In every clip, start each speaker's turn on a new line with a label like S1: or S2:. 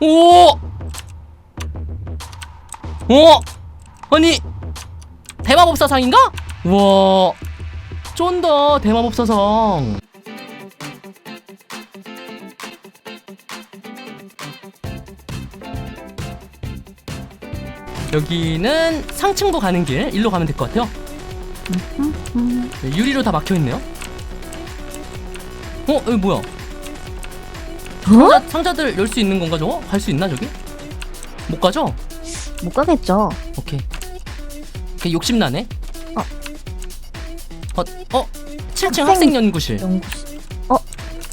S1: 오! 오! 아니 대마법사상인가? 우와 쫀다 대마법사상 여기는 상층부 가는 길 일로 가면 될 것 같아요 네, 유리로 다 막혀있네요 어? 여기 뭐야
S2: 어?
S1: 상자, 상자들 열 수 있는 건가 저거? 갈 수 있나 저기? 못 가죠?
S2: 못 가겠죠.
S1: 오케이. 오케이 욕심 나네.
S2: 어.
S1: 어, 어? 7층
S2: 학생-
S1: 학생 연구실.
S2: 연구실. 어?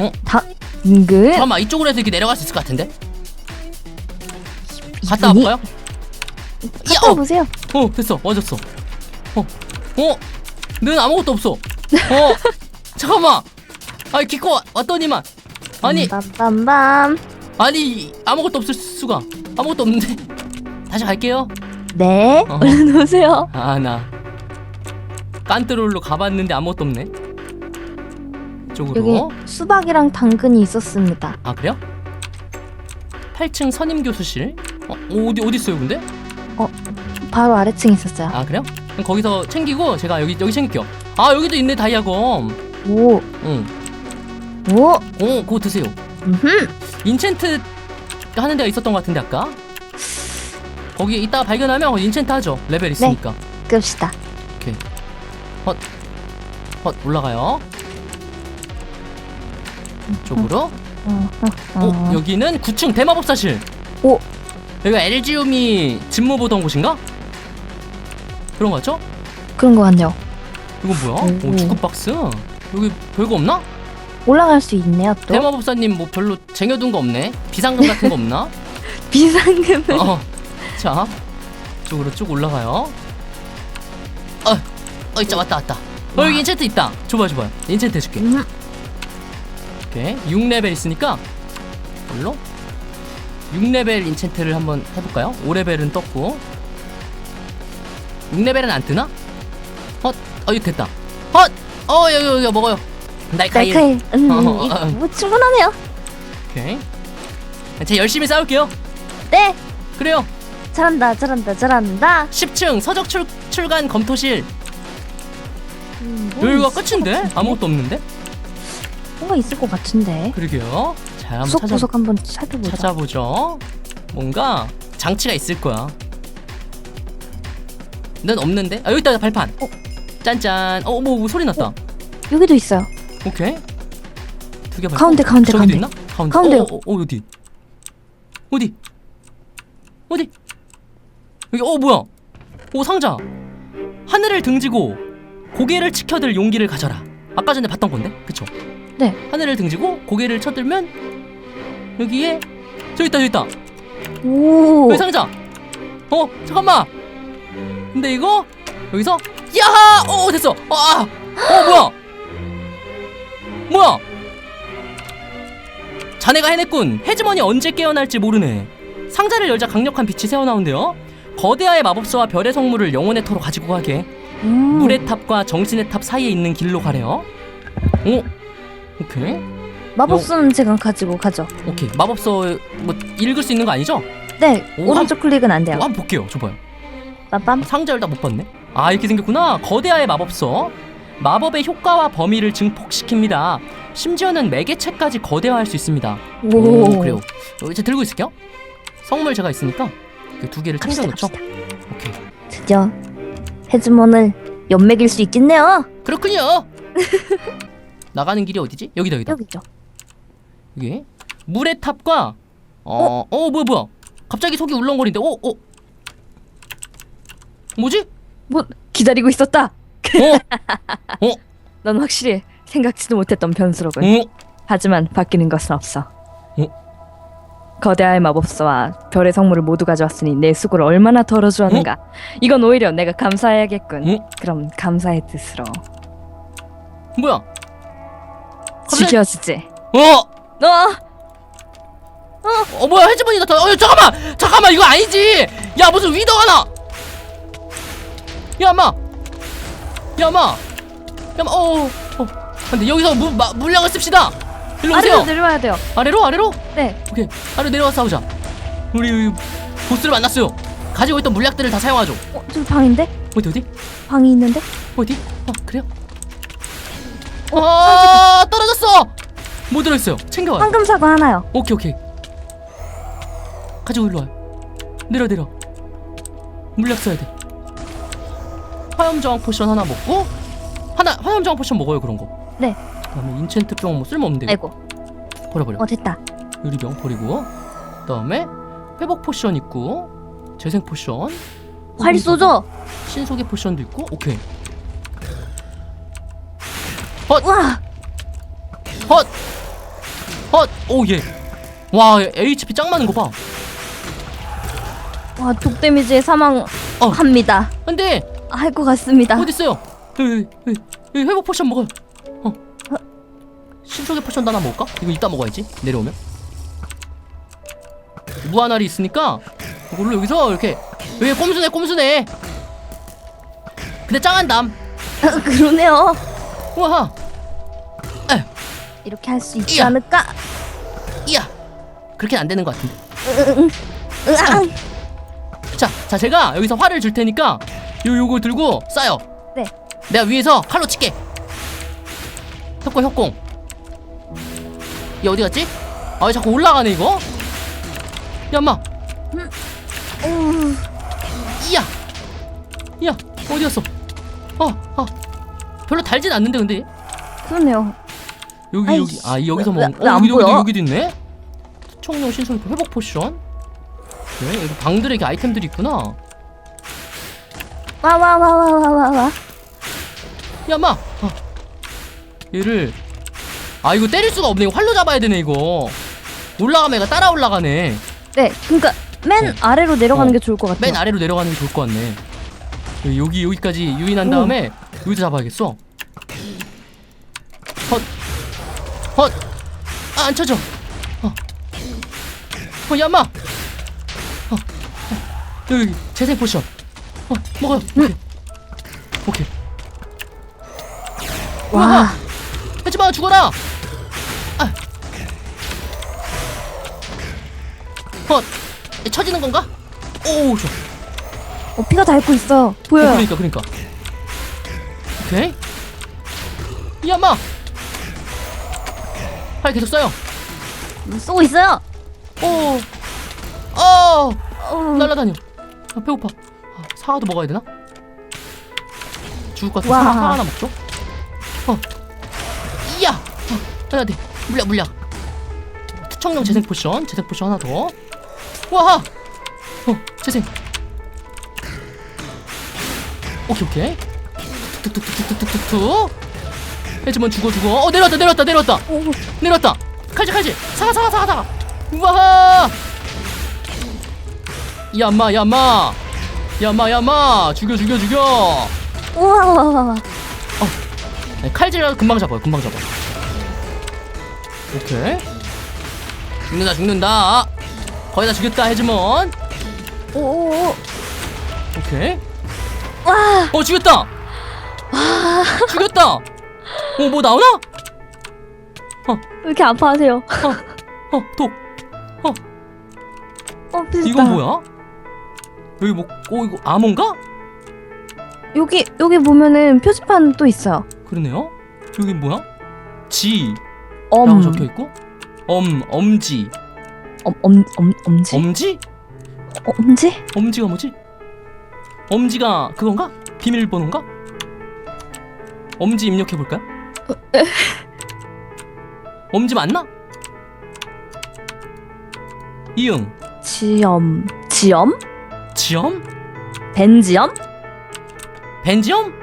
S1: 어?
S2: 다 인근.
S1: 잠깐만 이쪽으로 해서 이렇게 내려갈 수 있을 것 같은데. 갔다
S2: 이분이-
S1: 와볼까요?
S2: 갔다
S1: 야, 어,
S2: 보세요.
S1: 어, 됐어, 맞았어. 어, 어, 는 아무것도 없어. 어, 잠깐만. 아니 기껏 와- 왔더니만. 아니,
S2: 빰빰빰.
S1: 아니 아무것도 없을 수가. 아무것도 없는데. 다시 갈게요.
S2: 네.
S1: 어허.
S2: 얼른 오세요.
S1: 아나 깐트롤로 가봤는데 아무것도 없네 이쪽으로
S2: 여기 수박이랑 당근이 있었습니다.
S1: 아 그래요? 8층 선임 교수실 어 어디 어디 있어요 근데
S2: 바로 아래층에 있었어요.
S1: 아 그래요? 그럼 거기서 챙기고 제가 여기 여기 챙길게요 아 여기도 있네 다이아검
S2: 오.
S1: 응 오
S2: 오.
S1: 그거 드세요
S2: 음흠.
S1: 인챈트 하는 데가 있었던 것 같은데 아까 거기 이따 발견하면 거기 인챈트 하죠 레벨 있으니까
S2: 끕시다.
S1: 헛 올라가요 이쪽으로
S2: 어, 어,
S1: 어,
S2: 어.
S1: 여기는 9층 대마법사실.
S2: 오.
S1: 여기가 엘지움이 직무 보던 곳인가? 그런 거 같죠?
S2: 그런 거 같네요.
S1: 이거 뭐야?
S2: 오.
S1: 오, 주급 박스. 여기 별거 없나?
S2: 올라갈 수 있네요 또.
S1: 대마법사님 뭐 별로 쟁여둔 거 없네. 비상금 같은 거 없나?
S2: 비상금을.
S1: 어. 자, 쪽으로 쭉 올라가요. 어, 어, 있자 왔다 왔다. 어, 여기 인챈트 있다. 줘봐 줘봐. 인챈트 해줄게.
S2: 음.
S1: 오케이. 6레벨 있으니까 뭘로? 6레벨 인챈트를 한번 해볼까요? 5레벨은 떴고 6레벨은 안 뜨나? 헛! 어 이거 됐다 헛! 어 여기 여기 먹어요 날카일
S2: 날카일. 음,
S1: 어, 어,
S2: 이-
S1: 어.
S2: 뭐 충분하네요.
S1: 오케이 제가 열심히 싸울게요
S2: 네.
S1: 그래요
S2: 잘한다, 잘한다, 잘한다.
S1: 10층 서적 출, 출간 검토실
S2: 음, 뭐
S1: 여기가
S2: 있을 것
S1: 끝인데?
S2: 같은데?
S1: 아무것도 없는데?
S2: 뭔가 있을 것 같은데.
S1: 그러게요 자 한번 찾아,
S2: 구석구석 한번 찾아보자.
S1: 찾아보죠 뭔가 장치가 있을 거야 는 없는데? 아 여기 있다 발판
S2: 어.
S1: 짠짠 어 뭐 뭐, 소리 났다
S2: 여기도 있어요.
S1: 오케이. 두개 발판
S2: 가운데, 가운데,
S1: 저기도
S2: 가운데.
S1: 있나? 가운데.
S2: 가운데요.
S1: 어, 어, 어 어디? 어디? 어디? 여기 어 뭐야? 오 상자. 하늘을 등지고 고개를 치켜들 용기를 가져라. 아까 전에 봤던 건데? 그쵸?
S2: 네.
S1: 하늘을 등지고 고개를 쳐들면 여기에 저기 있다 저기 있다.
S2: 오.
S1: 여기 상자. 어 잠깐만. 근데 이거 여기서 야하! 어 됐어 어, 아, 어 뭐야 뭐야 자네가 해냈군 헤즈머니 언제 깨어날지 모르네 상자를 열자 강력한 빛이 새어나온대요 거대하의 마법사와 별의 성물을 영혼의 터로 가지고 가게
S2: 음.
S1: 물의 탑과 정신의 탑 사이에 있는 길로 가래요 오 오케이
S2: 마법수는 제가 가지고 가죠.
S1: 오케이 마법서 뭐 읽을 수 있는 거 아니죠?
S2: 네.
S1: 오,
S2: 오른쪽 클릭은 안
S1: 어,
S2: 돼요.
S1: 한번 볼게요 줘봐요
S2: 빰빰.
S1: 상자 열다 못 봤네. 아 이렇게 생겼구나. 거대하의 마법서. 마법의 효과와 범위를 증폭시킵니다. 심지어는 매개체까지 거대화할 수 있습니다.
S2: 오.
S1: 그래요. 어, 이제 들고 있을게요. 성물 제가 있으니까 그두 개를
S2: 갑시다,
S1: 챙겨놓죠.
S2: 갑시다.
S1: 오케이.
S2: 드디어 헤즈몬을 연맥일 수 있겠네요.
S1: 그렇군요. 나가는 길이 어디지? 여기다 여기다.
S2: 여기죠.
S1: 여기 물의 탑과 어, 어, 뭐야 뭐야? 갑자기 속이 울렁거리는데, 어, 어, 뭐지?
S2: 뭐 기다리고 있었다.
S1: 어,
S2: 넌 확실히 생각지도 못했던 변수로군.
S1: 어,
S2: 하지만 바뀌는 것은 없어.
S1: 어?
S2: 거대한 마법사와 별의 성물을 모두 가져왔으니 내 수고를 얼마나 덜어주었는가. 이건 오히려 내가 감사해야겠군.
S1: 어?
S2: 그럼 감사의 뜻으로
S1: 뭐야? 갑자기-
S2: 죽여주지.
S1: 어,
S2: 너
S1: 어 뭐야 헤즈머니 나타나 어 잠깐만 잠깐만 이거 아니지 야 무슨 위더가 나 야마 야마 야마 어어 어. 근데 여기서 무, 마, 물량을 씁시다 일로 오세요
S2: 아래로 내려와야 돼요.
S1: 아래로 아래로
S2: 네.
S1: 오케이 아래로 내려가 싸우자 우리 보스를 만났어요. 가지고 있던 물약들을 다 사용하죠.
S2: 어, 저기 방인데?
S1: 어디 어디
S2: 방이 있는데?
S1: 어디? 어 그래요? 아 떨어졌어. 뭐 들어있어요? 챙겨와요.
S2: 황금 사과 하나요.
S1: 오케이 오케이. 가지고 일로 와요. 내려 내려. 물약 써야 돼. 화염 저항 포션 하나 먹고 하나 화염 저항 포션 먹어요 그런 거.
S2: 네.
S1: 그다음에 인챈트 병뭐 쓸모없는데 이거.
S2: 아이고.
S1: 버려 버려.
S2: 어 됐다.
S1: 유리병 버리고 그다음에 회복 포션 있고 재생 포션
S2: 활 쏘죠?
S1: 신속의 포션도 있고 오케이
S2: 와,
S1: 헛헛오예와 HP 짱 많은 거봐
S2: 와, 독 데미지에 사망합니다.
S1: 근데
S2: 할 것 같습니다.
S1: 어디 있어요? 여기, 여기, 여기 회복 포션 먹어요. 어. 신속의 포션도 하나 먹을까? 이거 이따 먹어야지 내려오면. 무한알이 있으니까 이걸로 여기서 이렇게 여기 꼼수네 꼼수네. 근데 짱한 담
S2: 그러네요.
S1: 우와.
S2: 이렇게 할 수 있지
S1: 이야.
S2: 않을까?
S1: 이야. 그렇게는 안 되는 것 같은데.
S2: 으앙.
S1: 자, 자 제가 여기서 활을 줄 테니까 요 요거 들고 쏴요.
S2: 네.
S1: 내가 위에서 칼로 칠게. 협공 협공. 얘 어디 갔지? 아, 왜 자꾸 올라가네 이거. 야, 엄마.
S2: 오,
S1: 이야. 이야. 어디 갔어? 어, 어. 별로 달진 않는데 근데
S2: 그러네요.
S1: 여기
S2: 아이씨.
S1: 여기 아 여기서
S2: 왜-
S1: 먹.
S2: 왜안
S1: 어, 여기 여기
S2: 보여?
S1: 여기도 있네. 총용 신성 회복 포션. 네, 여기 방들에 이렇게 아이템들이 있구나.
S2: 와, 와, 와, 와, 와, 와, 와.
S1: 야, 마. 아. 얘를 아 이거 때릴 수가 없네. 이거 활로 잡아야 되네 이거. 올라가면 얘가 따라 올라가네.
S2: 네, 그러니까 맨
S1: 어.
S2: 아래로 내려가는
S1: 어.
S2: 게 좋을 것 같아요.
S1: 맨 아래로 내려가는 게 좋을 것 같네. 여기 여기까지 유인한
S2: 오.
S1: 다음에 여기도 잡아야겠어. 헛, 헛, 아, 안 쳐져. 어, 어, 야마. 어, 어, 여기 재생 포션. 어, 먹어요. 오케이, 오케이.
S2: 와,
S1: 하지 마, 죽어라. 아, 헛, 쳐지는 건가? 오, 좋아.
S2: 어, 피가 닳고 있어요.
S1: 어,
S2: 보여요.
S1: 그러니까 그러니까 오케이 야마 활 계속 쏴요
S2: 쏘고 있어요.
S1: 오 어,
S2: 어,
S1: 날라다녀 아, 배고파 아, 사과도 먹어야 되나? 죽을 것 같아.
S2: 와.
S1: 사과, 사과 하나 먹죠? 어. 이야! 어, 해야 돼. 물약 물약. 특청용 재생 포션 재생 포션 하나 더. 와! 어 재생. 오케이 오케이. 툭툭툭툭툭툭툭 해주면 죽어 죽어. 어 내려왔다 내려왔다 내려왔다.
S2: 오,
S1: 내려왔다. 칼질 칼질. 사가 사가 사가 사가 우와! 야마 야마 야마 야마. 죽여 죽여 죽여.
S2: 우와, 와, 와, 와.
S1: 네, 칼질이라도 금방 잡아요 금방 잡아 오케이. 죽는다 죽는다. 거의 다 죽였다 해주먼.
S2: 오, 오, 오.
S1: 오케이.
S2: 와,
S1: 어 죽였다. 죽였다. 어 뭐 나오나?
S2: 왜 이렇게 아파하세요?
S1: 어독.
S2: 어, 비슷다.
S1: 이건 뭐야 여기 뭐어 이거 암호인가?
S2: 여기 여기 보면은 표지판 또 있어요.
S1: 그러네요. 여기 뭐야? 지.
S2: 엄,
S1: 라고 적혀 있고? 엄 엄지.
S2: 엄, 엄, 엄, 엄지,
S1: 엄지?
S2: 어, 엄지?
S1: 엄지가 뭐지? 엄지가 그건가? 비밀번호인가? 엄지 입력해 볼까요? 엄지 맞나? 이응.
S2: 지엄, 지엄,
S1: 지엄
S2: 벤지엄?
S1: 벤지엄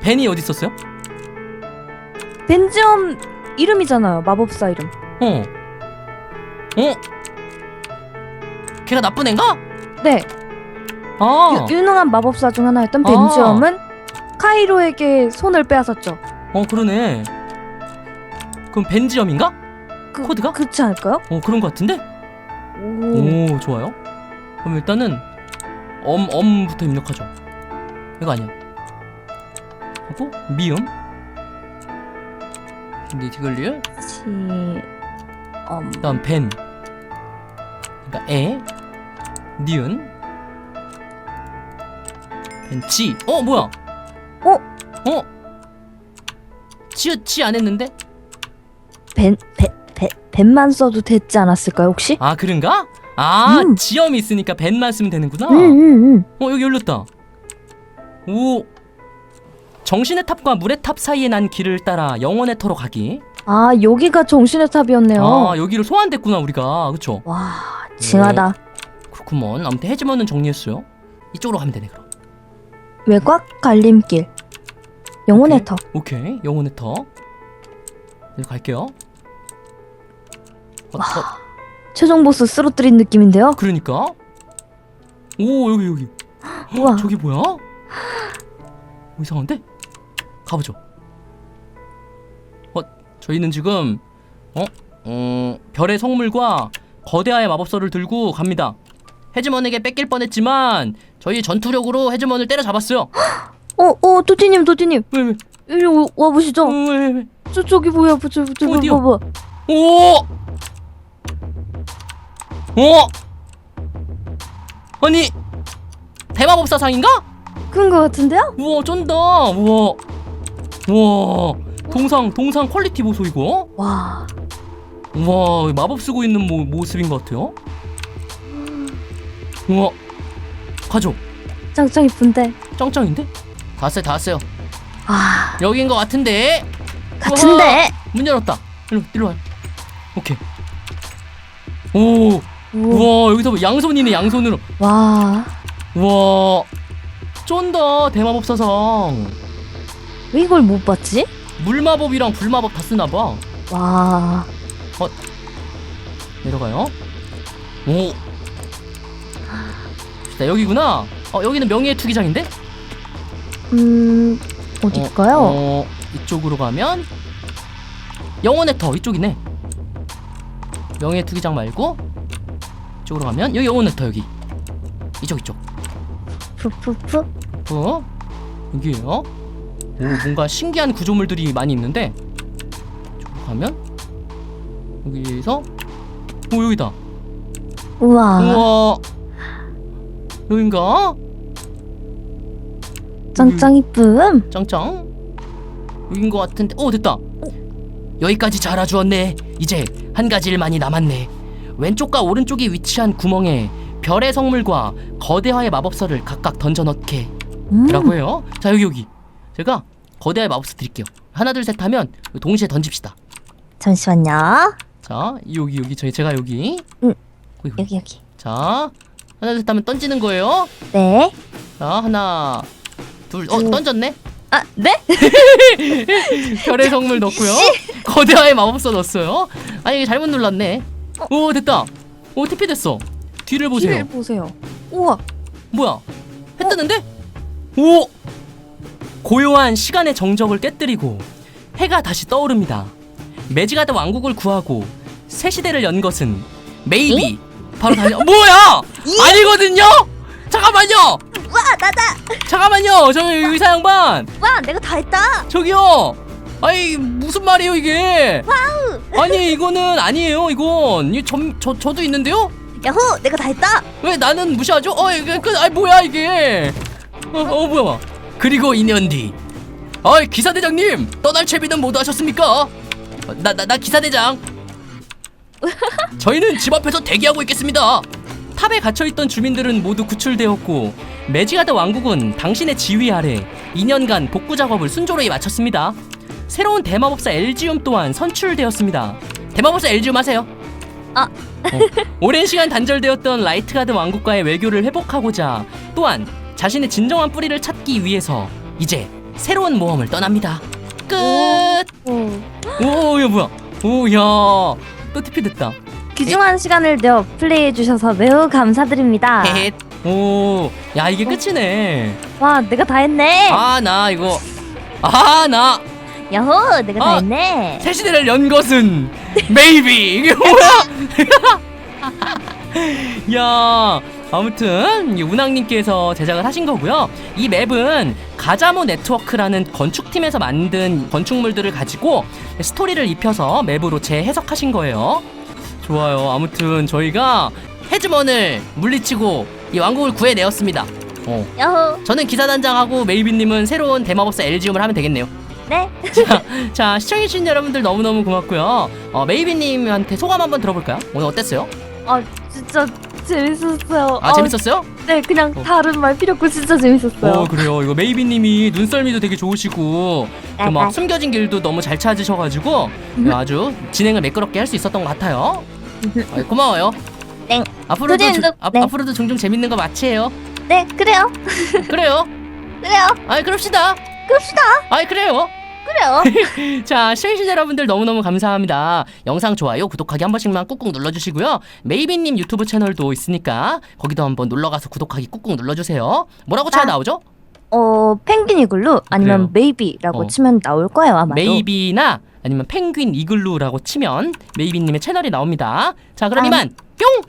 S1: 벤이 어디 있었어요
S2: 벤지엄 이름이잖아요. 마법사 이름.
S1: 어 어? 걔가 나쁜 앤가?
S2: 네,
S1: 아,
S2: 유, 유능한 마법사 중 하나였던
S1: 아.
S2: 벤지엄은 카이로에게 손을 빼앗았죠.
S1: 어 그러네. 그럼 벤지엄인가?
S2: 그,
S1: 코드가?
S2: 그렇지 않을까요?
S1: 어 그런 것 같은데?
S2: 오,
S1: 오 좋아요. 그럼 일단은 엄 엄부터 입력하죠. 이거 아니야. 하고 미음. 니티글리얼.
S2: 지엄.
S1: 그다음 벤. 그러니까 에. 니은 벤치 어 뭐야
S2: 어?
S1: 어 치읓 치안 했는데
S2: 벤, 벤, 벤, 벤만 써도 됐지 않았을까요 혹시?
S1: 아 그런가 아
S2: 음.
S1: 지엄이 있으니까 벤만 쓰면 되는구나.
S2: 응, 응, 응.
S1: 어 여기 열렸다. 오. 정신의 탑과 물의 탑 사이에 난 길을 따라 영원의 터로 가기.
S2: 아, 여기가 정신의 탑이었네요.
S1: 아 여기로 소환됐구나 우리가. 그쵸?
S2: 와, 징하다.
S1: 그렇구먼. 아무튼 해지먼은 정리했어요. 이쪽으로 가면 되네 그럼.
S2: 외곽 갈림길. 영혼의
S1: 오케이.
S2: 탑.
S1: 오케이. 영혼의 터. 여기 갈게요. 어, 어,
S2: 최종 보스 쓰러뜨린 느낌인데요.
S1: 그러니까 오 여기 여기
S2: 우와.
S1: 저기 뭐야 어, 이상한데 가보죠 어 저희는 지금 어? 어 별의 성물과 거대하의 마법서를 들고 갑니다 해즈먼에게 뺏길 뻔했지만 저희 전투력으로 해즈먼을 때려잡았어요
S2: 어, 어, 도티님, 도티님.
S1: 왜 왜?
S2: 이리 와- 와보시죠.
S1: 어, 왜, 왜?
S2: 저, 저기 뭐야, 저, 저, 저,
S1: 어디요?
S2: 뭐, 뭐.
S1: 오! 어? 아니 대마법사상인가?
S2: 그런 거 같은데요?
S1: 우와 쩐다. 우와. 우와. 동상 동상 퀄리티 보소 이거.
S2: 와.
S1: 우와 마법 쓰고 있는 모, 모습인 것 같아요. 우와. 가죠.
S2: 짱짱 이쁜데.
S1: 짱짱인데? 다 왔어요 다 왔어요.
S2: 아,
S1: 여긴 것 같은데?
S2: 같은데.
S1: 문 열었다. 일로 일로 와요. 오케이. 오 우와. 여기서 뭐 양손이네 양손으로
S2: 와.
S1: 우와 쫀다 대마법사상
S2: 왜 이걸 못 봤지?
S1: 물마법이랑 불마법 다 쓰나봐
S2: 와.
S1: 내려가요 오 자, 여기구나 어 여기는 명예의 투기장인데
S2: 음, 어딜까요?
S1: 어, 어, 이쪽으로 가면 영혼의 터 이쪽이네 명예의 투기장 말고 이 쪽으로 가면 여기 영혼의 터 여기. 이쪽 이쪽.
S2: 푸푸푸.
S1: 어? 여기에요? 오 뭔가 신기한 구조물들이 많이 있는데 이쪽으로 가면 여기서 오 여기다.
S2: 우와.
S1: 우와. 여긴가?
S2: 짱짱 이쁨.
S1: 짱짱? 여긴 것 같은데 오 됐다. 여기까지 잘 와주었네. 이제 한 가지 일만이 남았네 왼쪽과 오른쪽에 위치한 구멍에 별의 성물과 거대화의 마법서를 각각 던져 넣게
S2: 음.
S1: 라고 해요 자 여기 여기 제가 거대화의 마법서 드릴게요 하나 둘 셋 하면 동시에 던집시다
S2: 잠시만요.
S1: 자 여기 여기 저희 제가 여기
S2: 응.
S1: 거기, 거기.
S2: 여기 여기.
S1: 자 하나 둘 셋 하면 던지는 거예요
S2: 네.
S1: 자 하나 둘어
S2: 음.
S1: 던졌네
S2: 아, 네?
S1: 별의 성물 넣고요. 거대화의 마법서 넣었어요. 아니 이게 잘못 눌렀네. 오 됐다. 오 TP 됐어. 뒤를 보세요.
S2: 뒤를 보세요. 우와.
S1: 뭐야? 해 뜨는데? 오! 고요한 시간의 정적을 깨뜨리고 해가 다시 떠오릅니다. 매지가드 왕국을 구하고 새 시대를 연 것은 메이비 바로 다시 어, 뭐야? 아니거든요. 잠깐만요.
S2: 와, 나다.
S1: 잠깐만요. 저 의사 양반.
S2: 와, 내가 다 했다.
S1: 저기요. 아니 무슨 말이에요 이게? 아니 이거는 아니에요. 이건 이 저, 저 저도 있는데요.
S2: 야호, 내가 다 했다.
S1: 왜 나는 무시하죠? 어 이게 그 아니 뭐야 이게? 어, 어 뭐야? 그리고 2년 뒤. 어이 기사 대장님 떠날 채비는 모두 하셨습니까? 나 나 나 기사 대장. 저희는 집 앞에서 대기하고 있겠습니다. 탑에 갇혀있던 주민들은 모두 구출되었고 매지가드 왕국은 당신의 지휘 아래 2년간 복구 작업을 순조로이 마쳤습니다. 새로운 대마법사 엘지움 또한 선출되었습니다. 대마법사 엘지움 하세요.
S2: 아.
S1: 어, 오랜 시간 단절되었던 라이트가드 왕국과의 외교를 회복하고자 또한 자신의 진정한 뿌리를 찾기 위해서 이제 새로운 모험을 떠납니다. 끝.
S2: 오.
S1: 오, 야 뭐야? 오, 야. 또 TP 됐다.
S2: 귀중한 시간을 내어 플레이해 주셔서 매우 감사드립니다.
S1: 헤헷. 오, 야 이게 끝이네.
S2: 와, 내가 다 했네.
S1: 아, 나 이거. 아, 나
S2: 야호, 내가 다
S1: 아.
S2: 했네.
S1: 새 시대를 연 것은 메이비 이게 뭐야? 야 아무튼 이 운항님께서 제작을 하신 거고요. 이 맵은 가자모 네트워크라는 건축팀에서 만든 건축물들을 가지고 스토리를 입혀서 맵으로 재해석하신 거예요. 좋아요. 아무튼 저희가 헤즈먼을 물리치고 이 왕국을 구해내었습니다. 어.
S2: 야호.
S1: 저는 기사단장하고 메이비님은 새로운 대마법사 엘지움을 하면 되겠네요.
S2: 네.
S1: 자 시청해주신 여러분들 너무너무 고맙고요. 어, 메이비님한테 소감 한번 들어볼까요? 오늘 어땠어요?
S2: 아 진짜 재밌었어요.
S1: 아 재밌었어요?
S2: 네 그냥
S1: 어.
S2: 다른 말 필요 없고 진짜 재밌었어요.
S1: 어 그래요. 이거 메이비님이 눈썰미도 되게 좋으시고 그막 숨겨진 길도 너무 잘 찾으셔가지고
S2: 음.
S1: 아주 진행을 매끄럽게 할 수 있었던 것 같아요. 어, 고마워요.
S2: 땡.
S1: 앞으로도
S2: 도전도-
S1: 주- 앞,
S2: 네.
S1: 앞으로도 종종 재밌는 거 마치해요.
S2: 네 그래요.
S1: 그래요.
S2: 그래요.
S1: 아이 그럽시다.
S2: 그럽시다.
S1: 아이 그래요.
S2: 그래요.
S1: 자, 시청해주신 여러분들 너무너무 감사합니다. 영상 좋아요, 구독하기 한 번씩만 꾹꾹 눌러주시고요. 메이비님 유튜브 채널도 있으니까 거기도 한번 놀러가서 구독하기 꾹꾹 눌러주세요. 뭐라고 쳐야
S2: 아.
S1: 나오죠?
S2: 어 펭귄 이글루 아니면
S1: 그래요.
S2: 메이비라고
S1: 어.
S2: 치면 나올 거예요 아마도.
S1: 메이비나 아니면 펭귄 이글루라고 치면 메이비님의 채널이 나옵니다. 자, 그럼
S2: 아.
S1: 이만 뿅!